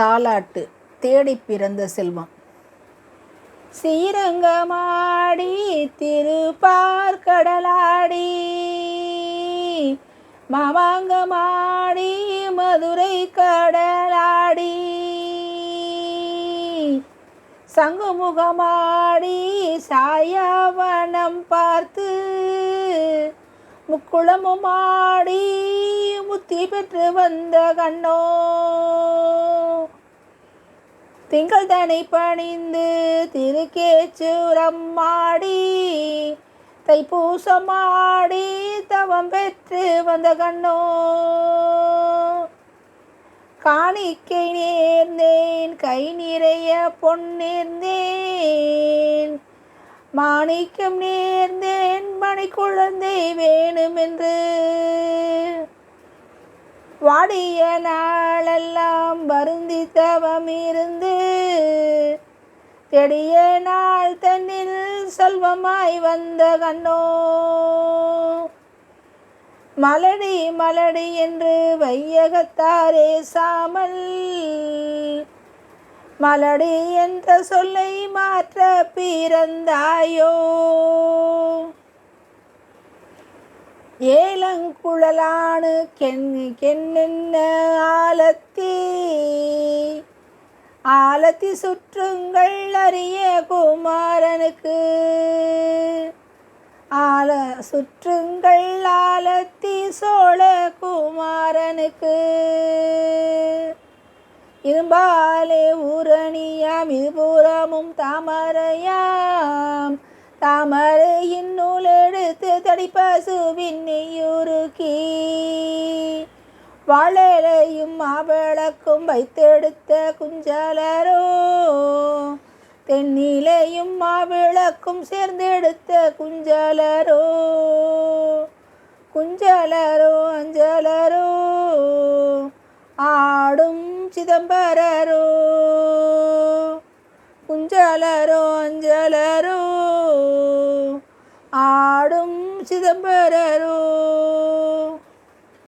தாலாட்டு தேடி பிறந்த செல்வம். ஸ்ரீரங்கமாடி திருப்பார் கடலாடி மாமாங்கமாடி மதுரை கடலாடி சங்குமுகமாடி சாயாவனம் பார்த்து முக்குளமுமாடி முத்தி பெற்று வந்த கண்ணோ. திங்கள் தனி பணிந்து திருக்கேச்சூரம் மாடி தைப்பூசமாடி தவம் பெற்று வந்த கண்ணோ. காணிக்கை நேர்ந்தேன் கை நிறைய பொன்னேர்ந்தேன் மாணிக்கம் நேர்ந்தேன் மணி குழந்தை வேணுமென்று. வாடிய நாளெல்லாம் வருந்தி தவம் இருந்து தெடிய நாள் தன்னில் செல்வமாய் வந்த கண்ணோ. மலடி மலடி என்று வையகத்தாரே சாமல் மலடி என்ற சொல்லை மாற்ற பிறந்தாயோ? ஏலங்குழலானு கென் கென்னென்ன ஆலத்தி? ஆலத்தி சுற்றுங்கள் அறிய குமாரனுக்கு. ஆல சுற்றுங்கள் ஆலத்தி சோழ குமாரனுக்கு. இரும்பாலே ஊரணியாம் இருபுறமும் தாமரையாம். தாமரையின் நூல் எடுத்து தடிப்பசுவின் நெய்யுருக்கி வாழலையும் மாவிளக்கும் வைத்தெடுத்த குஞ்சலரோ தென்னிலையும் மாவிளக்கும் சேர்ந்தெடுத்த குஞ்சலரோ குஞ்சலரோ அஞ்சலரோ ஆடும் சிதம்பரரோ குஞ்சலரோ அஞ்சலரோ ஆடும் சிதம்பரரோ.